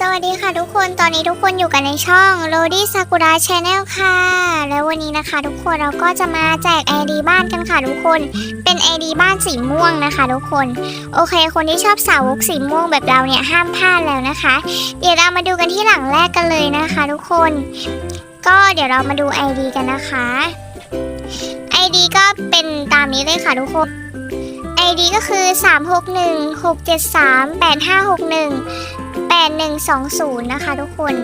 สวัสดีค่ะทุกคนตอนนี้ทุกคนอยู่กันในช่อง r o d y Sakura Channel ค่ะ แล้ววันนี้นะคะ ทุกคนเราก็จะมาแจก ID บ้านกันค่ะทุกคน เป็น ID บ้านสีม่วงนะคะ ทุกคน โอเค คนที่ชอบสาวกสีม่วงแบบเราเนี่ยห้ามพลาดแล้วนะคะ เดี๋ยวเรามาดูกันที่หลังแรกกันเลยนะคะ ทุกคน ก็เดี๋ยวเรามาดู ID กันนะคะ ID ก็เป็นตามนี้เลยค่ะทุกคน ID ก็คือ 361 673 8561 8120 นะคะทุกคน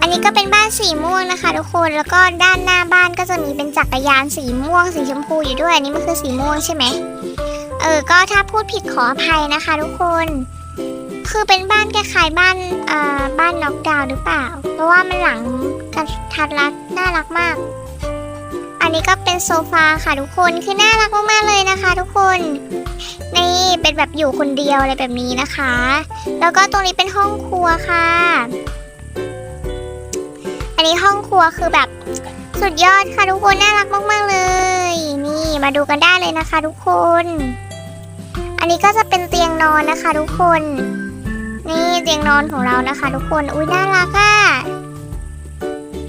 อันนี้ก็เป็นบ้านสีม่วงนะคะ ทุกคน แล้วก็ด้านหน้าบ้านก็จะมีเป็นจักรยานสีม่วงสีชมพูอยู่ด้วย อันนี้มันคือสีม่วงใช่ไหม เออ ก็ถ้าพูดผิดขออภัยนะคะ ทุกคน คือเป็นบ้านคล้ายๆบ้านอ่าบ้านน็อกดาวน์หรือเปล่า เพราะว่ามันหลังกันทัดรัดน่ารักมาก นนี้ก็เป็นโซฟาค่ะทุกคนคือน่ารักมากๆเลยนะคะ ทุกคนนี่เป็นแบบอยู่คนเดียวอะไรแบบนี้นะคะ แล้วก็ตรงนี้เป็นห้องครัวค่ะ อันนี้ห้องครัวคือแบบสุดยอดค่ะทุกคนน่ารักมากๆเลย นี่มาดูกันได้เลยนะคะ ทุกคน อันนี้ก็จะเป็นเตียงนอนนะคะ ทุกคน นี่เตียงนอนของเรานะคะ ทุกคนอุ้ยน่ารักอะ่ะ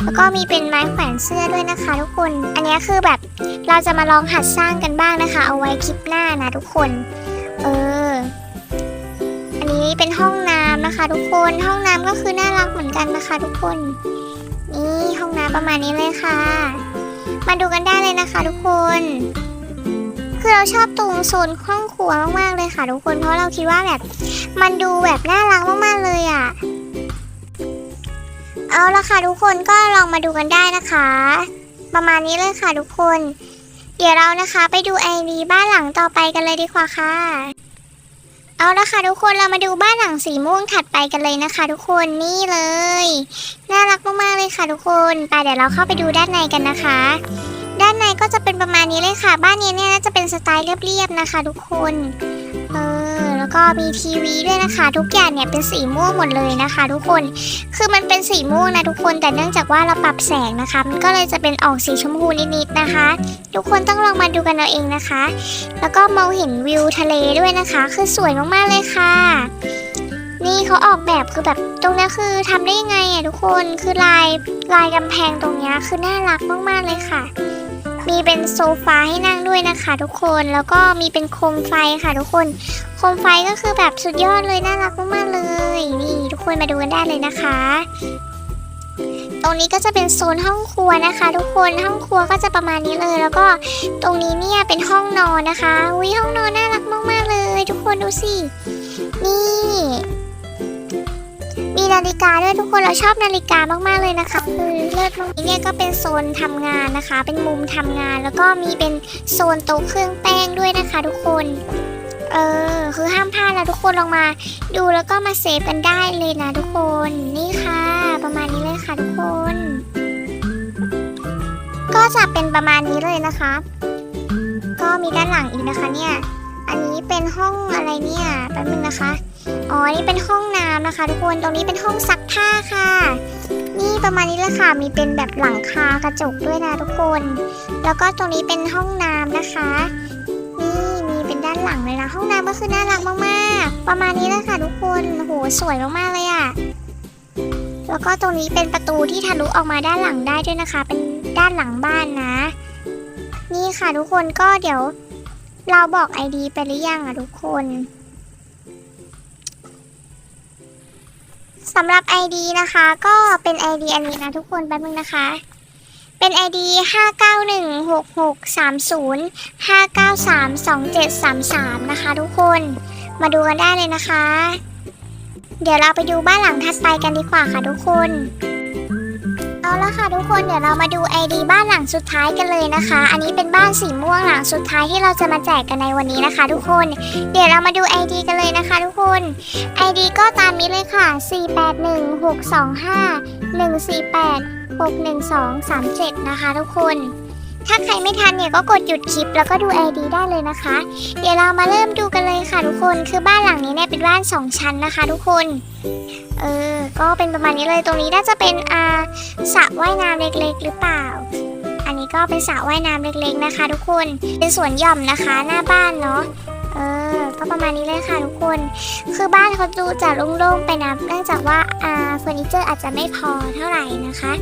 แล้วก็มีเป็นไม้แขวนเสื้อด้วยนะคะ ทุกคน อันนี้คือแบบเราจะมาลองหัดสร้างกันบ้างนะคะ เอาไว้คลิปหน้านะทุกคน เออ อันนี้เป็นห้องน้ำนะคะ ทุกคน ห้องน้ำก็คือน่ารักเหมือนกันนะคะ ทุกคน นี่ห้องน้ำประมาณนี้เลยค่ะ มาดูกันได้เลยนะคะ ทุกคน คือเราชอบตรงโซนห้องครัวมากๆเลยค่ะ ทุกคน เพราะเราคิดว่าแบบมันดูแบบน่ารักมากๆเลยอะ่ะ เอาละค่ะทุกคนก็ลองมาดูกันได้นะคะ ประมาณนี้เลยค่ะทุกคน เดี๋ยวเรานะคะไปดูไอดีบ้านหลังต่อไปกันเลยดีกว่าค่ะ เอาละค่ะทุกคนเรามาดูบ้านหลังสีม่วงถัดไปกันเลยนะคะ ทุกคนนี่เลย น่ารักมากๆเลยค่ะทุกคนไปเดี๋ยวเราเข้าไปดูด้านในกันนะคะ ด้านในก็จะเป็นประมาณนี้เลยค่ะ บ้านนี้เนี่ยน่าจะเป็นสไตล์เรียบๆนะคะ ทุกคน เออแล้วก็มีทีวีด้วยนะคะ ทุกอย่างเนี่ยเป็นสีม่วงหมดเลยนะคะ ทุกคนคือมันเป็นสีม่วงนะทุกคนแต่เนื่องจากว่าเราปรับแสงนะคะ มันก็เลยจะเป็นออกสีชมพูนิดๆนะคะ ทุกคนต้องลองมาดูกันเอาเองนะคะ แล้วก็มองเห็นวิวทะเลด้วยนะคะ คือสวยมากๆเลยค่ะ นี่เขาออกแบบคือแบบตรงนี้คือทำได้ยังไงอะทุกคนคือลายลายกำแพงตรงนี้คือน่ารักมากๆเลยค่ะ มีเป็นโซฟาให้นั่งด้วยนะคะ ทุกคนแล้วก็มีเป็นโคมไฟค่ะ ทุกคน โคมไฟก็คือแบบสุดยอดเลยน่ารักมากๆเลย นี่ทุกคนมาดูกันได้เลยนะคะ ตรงนี้ก็จะเป็นโซนห้องครัวนะคะ ทุกคนห้องครัวก็จะประมาณนี้เลย แล้วก็ตรงนี้เนี่ยเป็นห้องนอนนะคะอุ้ยห้องนอนน่ารักมากๆเลย ทุกคนดูสินี่มีนาฬิกาด้วยทุกคนเราชอบนาฬิกามากๆเลยนะคะ เลิศมากนี้เนี่ยก็เป็นโซนทำงานนะคะ เป็นมุมทำงาน แล้วก็มีเป็นโซนโต๊ะเครื่องแป้งด้วยนะคะ ทุกคน เออคือห้ามพลาดแล้วทุกคนลองมา ดูแล้วก็มาเซฟกันได้เลยนะทุกคน นี่ค่ะ ประมาณนี้เลยค่ะทุกคน ก็จะเป็นประมาณนี้เลยนะคะ ก็มีด้านหลังอีกนะคะเนี่ย อันนี้เป็นห้องอะไรเนี่ยแป๊บนึงนะคะ อ๋อ นี่เป็นห้องน้ำนะคะ ทุกคน ตรงนี้เป็นห้องซักผ้าค่ะ นี่ประมาณนี้เลยค่ะ มีเป็นแบบหลังคากระจกด้วยนะทุกคน แล้วก็ตรงนี้เป็นห้องน้ำนะคะ นี่มีเป็นด้านหลังเลยนะ ห้องน้ำก็คือน่ารักมากๆ ประมาณนี้เลยค่ะ ทุกคน โห สวยมากๆเลยอะ่ะ แล้วก็ตรงนี้เป็นประตูที่ทะลุออกมาด้านหลังได้ด้วยนะคะ เป็นด้านหลังบ้านนะ นี่ค่ะทุกคน ก็เดี๋ยว เราบอก ID ไปหรือยังอะทุกคน สำหรับ ID นะคะ ก็เป็น ID อันนี้นะทุกคนแป๊บนึงนะคะ เป็น ID 5916630 5932733 นะคะทุกคนมาดูกันได้เลยนะคะ เดี๋ยวเราไปดูบ้านหลังถัดไปกันดีกว่าค่ะทุกคน เอาละค่ะทุกคนเดี๋ยวเรามาดูไอดีบ้านหลังสุดท้ายกันเลยนะคะ อันนี้เป็นบ้านสีม่วงหลังสุดท้ายที่เราจะมาแจกกันในวันนี้นะคะ ทุกคน เดี๋ยวเรามาดูไอดีกันเลยนะคะ ทุกคนไอดีก็ตามนี้เลยค่ะ 481 625 148 61237 นะคะ ทุกคน ถ้าใครไม่ทันเนี่ยก็กดหยุดคลิปแล้วก็ดู ID ได้เลยนะคะ เดี๋ยวเรามาเริ่มดูกันเลยค่ะทุกคนคือบ้านหลังนี้เนี่ยเป็นบ้าน 2 ชั้นนะคะ ทุกคนเออก็เป็นประมาณนี้เลยตรงนี้น่าจะเป็นอาสระว่ายน้ำเล็กๆ หรือเปล่า อันนี้ก็เป็นสระว่ายน้ำเล็กๆนะคะ ทุกคนเป็นสวนหย่อมนะคะหน้าบ้านเนาะเออก็ประมาณนี้เลยค่ะทุกคน คือบ้านเขาดูจะโล่งๆไปนะเนื่องจากว่าอ่าเฟอร์นิเจอร์อาจจะไม่พอเท่าไหร่นะคะ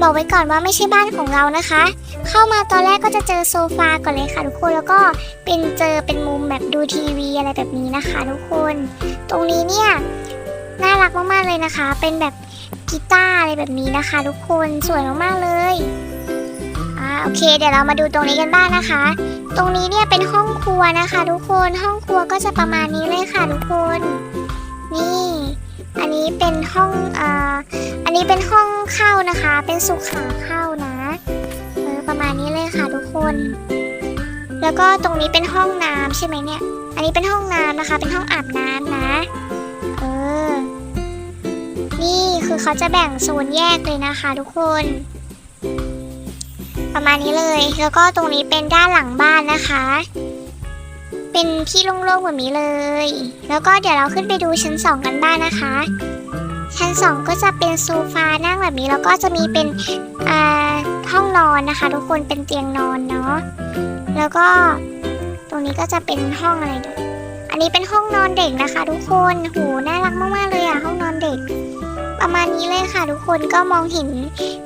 บอกไว้ก่อนว่าไม่ใช่บ้านของเรานะคะ เข้ามาตอนแรกก็จะเจอโซฟาก่อนเลยค่ะทุกคนแล้วก็เป็นเจอเป็นมุมแบบดูทีวีอะไรแบบนี้นะคะทุกคน ตรงนี้เนี่ยน่ารักมากๆเลยนะคะ เป็นแบบกีตาร์อะไรแบบนี้นะคะ ทุกคนสวยมากๆเลยอ่าโอเค เดี๋ยวเรามาดูตรงนี้กันบ้างนะคะ ตรงนี้เนี่ยเป็นห้องครัวนะคะ ทุกคนห้องครัวก็จะประมาณนี้เลยค่ะ ทุกคน นี่ อันนี้เป็นห้องอ่าอันนี้เป็นห้องเข้านะคะ เป็นสุขาเข้านะเออประมาณนี้เลยค่ะทุกคน แล้วก็ตรงนี้เป็นห้องน้ำใช่ไหมเนี่ย อันนี้เป็นห้องน้ำนะคะ เป็นห้องอาบน้ำนะเออนี่คือเขาจะแบ่งโซนแยกเลยนะคะ ทุกคน ประมาณนี้เลย แล้วก็ตรงนี้เป็นด้านหลังบ้านนะคะ เป็นที่โล่งๆแบบนี้เลย แล้วก็เดี๋ยวเราขึ้นไปดูชั้นสองกันบ้างนะคะ ชั้นสองก็จะเป็นโซฟานั่งแบบนี้แล้วก็จะมีเป็นอ่าห้องนอนนะคะ ทุกคนเป็นเตียงนอนเนาะ แล้วก็ตรงนี้ก็จะเป็นห้องอะไรด้วยอันนี้เป็นห้องนอนเด็กนะคะ ทุกคนโหน่ารักมากๆเลยอะห้องนอนเด็ก ประมาณนี้เลยค่ะ ทุกคนก็มองเห็น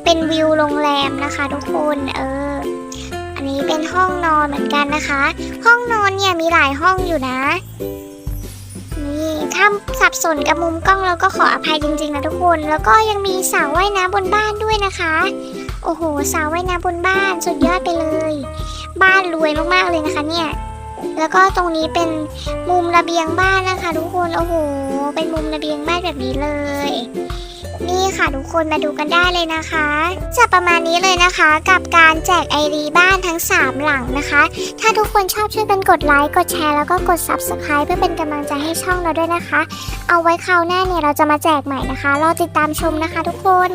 เป็นวิวโรงแรมนะคะ ทุกคนเออ นี้เป็นห้องนอนเหมือนกันนะคะ ห้องนอนเนี่ยมีหลายห้องอยู่นะ นี่ถ้าสับสนกับมุมกล้องเราก็ขออภัยจริงๆนะทุกคน แล้วก็ยังมีสระว่ายน้ำบนบ้านด้วยนะคะ โอ้โหสระว่ายน้ำบนบ้านสุดยอดไปเลย บ้านรวยมากๆเลยนะคะเนี่ยแล้วก็ตรงนี้เป็นมุมระเบียงบ้านนะคะ ทุกคน โอ้โห เป็นมุมระเบียงบ้านแบบนี้เลย นี่ค่ะทุกคนมาดูกันได้เลยนะคะจะประมาณนี้เลยนะคะกับการแจกไอรีบ้านทั้ง 3 หลังนะคะ ถ้าทุกคนชอบช่วยกันกดไลค์กดแชร์แล้วก็กด Subscribe เพื่อเป็นกำลังใจให้ช่องเราด้วยนะคะ เอาไว้คราวหน้าเนี่ยเราจะมาแจกใหม่นะคะรอติดตามชมนะคะทุกคน